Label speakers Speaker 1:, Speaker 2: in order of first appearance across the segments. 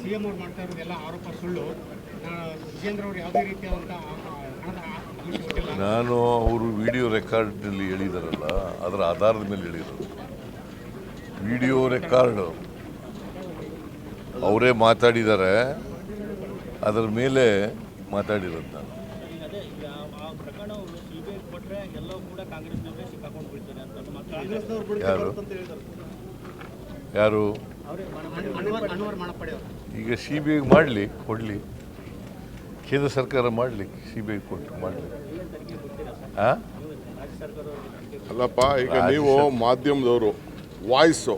Speaker 1: C M ಅವ್ರು ಮಾಡ್ತಾ ಇರೋದೆಲ್ಲ ಆರೋಪ ಸುಳ್ಳು ವಿಜೇಂದ್ರ ಅವರು ಯಾವುದೇ ರೀತಿಯಾದಂಥ
Speaker 2: ನಾನು ಅವರು ವಿಡಿಯೋ ರೆಕಾರ್ಡ್ನಲ್ಲಿ ಹೇಳಿದಾರಲ್ಲ ಅದರ ಆಧಾರದ ಮೇಲೆ ಹೇಳಿರೋದು. Video record. ಅವರೇ ಮಾತಾಡಿದ್ದಾರೆ ಅದರ ಮೇಲೆ ಮಾತಾಡಿರೋದು ನಾನು. ಯಾರು? ಈಗ ಸಿ ಬಿ ಐ ಮಾಡಲಿ ಕೊಡಲಿ. ಕೇಂದ್ರ ಸರ್ಕಾರ ಮಾಡಲಿ ಸಿ ಬಿ ಐ ಕೊಟ್ಟು ಮಾಡಲಿ. ಹಾಂ
Speaker 3: ಅಲ್ಲಪ್ಪ ಈಗ ನೀವು ಮಾಧ್ಯಮದವರು ವಾಯ್ಸು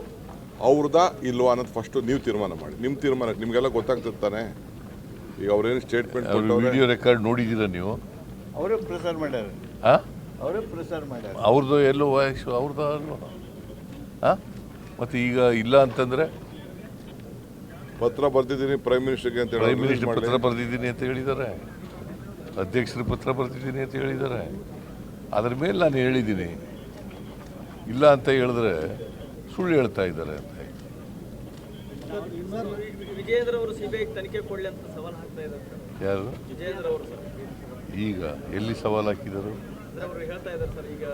Speaker 3: ಅವ್ರದ ಇಲ್ವಾ ಅನ್ನೋದು ಫಸ್ಟು ನೀವು ತೀರ್ಮಾನ ಮಾಡಿ. ನಿಮ್ಮ ತೀರ್ಮಾನ ನಿಮಗೆಲ್ಲ ಗೊತ್ತಾಗ್ತಿರ್ತಾನೆ ಈಗ ಅವ್ರೇನು ಸ್ಟೇಟ್ಮೆಂಟ್
Speaker 2: ಅವ್ರ ವಿಡಿಯೋ ರೆಕಾರ್ಡ್ ನೋಡಿದ್ದೀರಾ ನೀವು?
Speaker 4: ಅವರೇ ಪ್ರಸಾರ ಮಾಡ್ಯಾರ.
Speaker 2: ಹಾಂ
Speaker 4: ಅವರೇ ಪ್ರಸಾರ ಮಾಡ್ಯಾರ.
Speaker 2: ಅವ್ರದ್ದು ಎಲ್ಲೋ ವಾಯ್ಸು ಅವ್ರದ್ದು ಅಲ್ವಾ? ಹಾಂ ಮತ್ತು ಈಗ ಇಲ್ಲ ಅಂತಂದರೆ?
Speaker 3: ಪತ್ರ ಬರ್ತಿದ್ದೀನಿ ಪ್ರೈಮ್ ಮಿನಿಸ್ಟರ್ಗೆ ಅಂತ ಹೇಳಿ
Speaker 2: ಪ್ರೈಮ್ ಮಿನಿಸ್ಟರ್ ಪತ್ರ ಬರೆದಿದ್ದೀನಿ ಅಂತ ಹೇಳಿದ್ದಾರೆ. ಅಧ್ಯಕ್ಷರು ಪತ್ರ ಬರೆದಿದ್ದೀನಿ ಅಂತ ಹೇಳಿದ್ದಾರೆ. ಅದ್ರ ಮೇಲೆ ನಾನು ಹೇಳಿದ್ದೀನಿ. ಇಲ್ಲ ಅಂತ ಹೇಳಿದ್ರೆ ಸುಳ್ಳು ಹೇಳ್ತಾ ಇದ್ದಾರೆ ಅಂತ ಯಾರು?
Speaker 5: ವಿಜಯೇಂದ್ರ ಅವರು ಸರ್.
Speaker 2: ಈಗ ಎಲ್ಲಿ ಸವಾಲು ಹಾಕಿದರು?
Speaker 5: ಅವರು ಹೇಳ್ತಾ ಇದ್ದಾರೆ ಸರ್ ಈಗ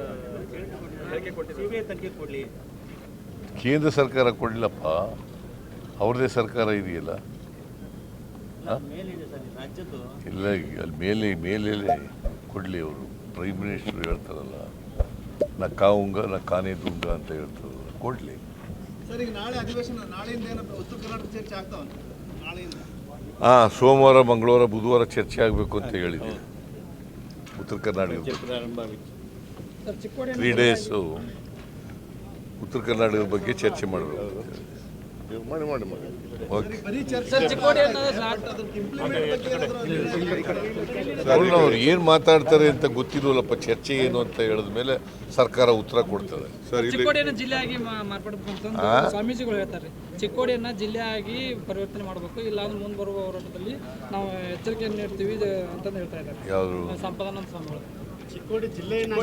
Speaker 5: ಹೇಳಿಕೆ ಕೊಟ್ಟಿದ್ದಾರೆ. ಸಿಬಿಐ ತನಿಖೆ ಕೊಡಲಿ.
Speaker 2: ಕೇಂದ್ರ ಸರ್ಕಾರ ಕೊಡಲಪ್ಪ ಅವ್ರದ್ದೇ ಸರ್ಕಾರ ಇದೆಯಲ್ಲ?
Speaker 5: ಮೇಲಿದೆ ಸರ್ ರಾಜ್ಯದ್ದು.
Speaker 2: ಇಲ್ಲ ಈಗ ಅಲ್ಲಿ ಮೇಲೆ ಮೇಲೆ ಕೊಡಲಿ ಅವರು? ಪ್ರೈಮ್ ಮಿನಿಸ್ಟರ್ ಹೇಳ್ತಾರಲ್ಲ ನಾ ಕಾವುಂಗ ನಾ ಕಾನೇ ದುಂಗ ಅಂತ ಹೇಳ್ತಾರಲ್ಲ ಕೊಡಲಿ.
Speaker 6: ಸರ್ ಈಗ ನಾಳೆ ಅಧಿವೇಶನ ನಾಳೆಯಿಂದ ಉತ್ತರ ಕರ್ನಾಟಕ ಚರ್ಚೆ ಆಗ್ತಾವ ನಾಳೆಯಿಂದ.
Speaker 2: ಹಾಂ ಸೋಮವಾರ ಮಂಗಳವಾರ ಬುಧವಾರ ಚರ್ಚೆ ಆಗಬೇಕು ಅಂತ ಹೇಳಿದೆ ಉತ್ತರ
Speaker 4: ಕರ್ನಾಟಕ
Speaker 2: ತ್ರೀ ಡೇಸು ಉತ್ತರ ಕರ್ನಾಟಕದ ಬಗ್ಗೆ ಚರ್ಚೆ ಮಾಡಬೇಕು
Speaker 3: ನೀವು ಮಾಡಿ ಮಾಡಿ ಮಾಡಿ
Speaker 2: ಓಕೆ ಅವ್ರು ಏನ್ ಮಾತಾಡ್ತಾರೆ ಅಂತ ಗೊತ್ತಿರೋಲ್ಲಪ್ಪ ಚರ್ಚೆ ಏನು ಅಂತ ಹೇಳಿದ ಮೇಲೆ ಸರ್ಕಾರ ಉತ್ತರ ಕೊಡ್ತದೆ.
Speaker 3: ಸರ್
Speaker 7: ಚಿಕ್ಕೋಡಿಯನ್ನ ಜಿಲ್ಲೆಯಾಗಿ ಮಾ- ಮಾರ್ಪಡಬೇಕು ಸ್ವಾಮೀಜಿಗಳು ಹೇಳ್ತಾರೆ. ಚಿಕ್ಕೋಡಿಯನ್ನ ಜಿಲ್ಲೆಯಾಗಿ ಪರಿವರ್ತನೆ ಮಾಡಬೇಕು ಇಲ್ಲ ಅಂದ್ರೆ ಮುಂದೆ ಬರುವ ಹೋರಾಟದಲ್ಲಿ ನಾವು ಎಚ್ಚರಿಕೆಯನ್ನು ನೀಡ್ತೀವಿ ಅಂತ ಅಂತಂದು ಹೇಳ್ತಾ ಇದ್ದಾರೆ.
Speaker 2: ಯಾವುದು?
Speaker 7: ಸಂಪಾದನಾ ಸ್ವಾಮಿಗಳು.
Speaker 1: ಚಿಕ್ಕೋಡಿ ಜಿಲ್ಲೆಯನ್ನ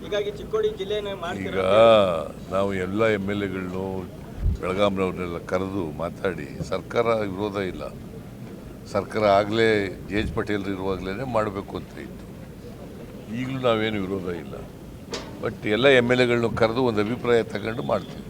Speaker 5: ಹೀಗಾಗಿ ಚಿಕ್ಕೋಡಿ ಜಿಲ್ಲೆಯನ್ನು
Speaker 2: ಈಗ
Speaker 5: ಮಾಡ್ತಿರೋ
Speaker 2: ನಾವು ಎಲ್ಲ ಎಂ ಎಲ್ ಎಗಳನ್ನು ಬೆಳಗಾಂನವ್ರನ್ನೆಲ್ಲ ಕರೆದು ಮಾತಾಡಿ ಸರ್ಕಾರ ವಿರೋಧ ಇಲ್ಲ. ಸರ್ಕಾರ ಆಗಲೇ ಜೆ ಎಚ್ ಪಟೇಲ್ ಇರುವಾಗಲೇ ಮಾಡಬೇಕು ಅಂತ ಇತ್ತು. ಈಗಲೂ ನಾವೇನು ವಿರೋಧ ಇಲ್ಲ. ಬಟ್ ಎಲ್ಲ ಎಂ ಎಲ್ ಎಗಳನ್ನು ಕರೆದು ಒಂದು ಅಭಿಪ್ರಾಯ ತಗೊಂಡು ಮಾಡ್ತೀವಿ.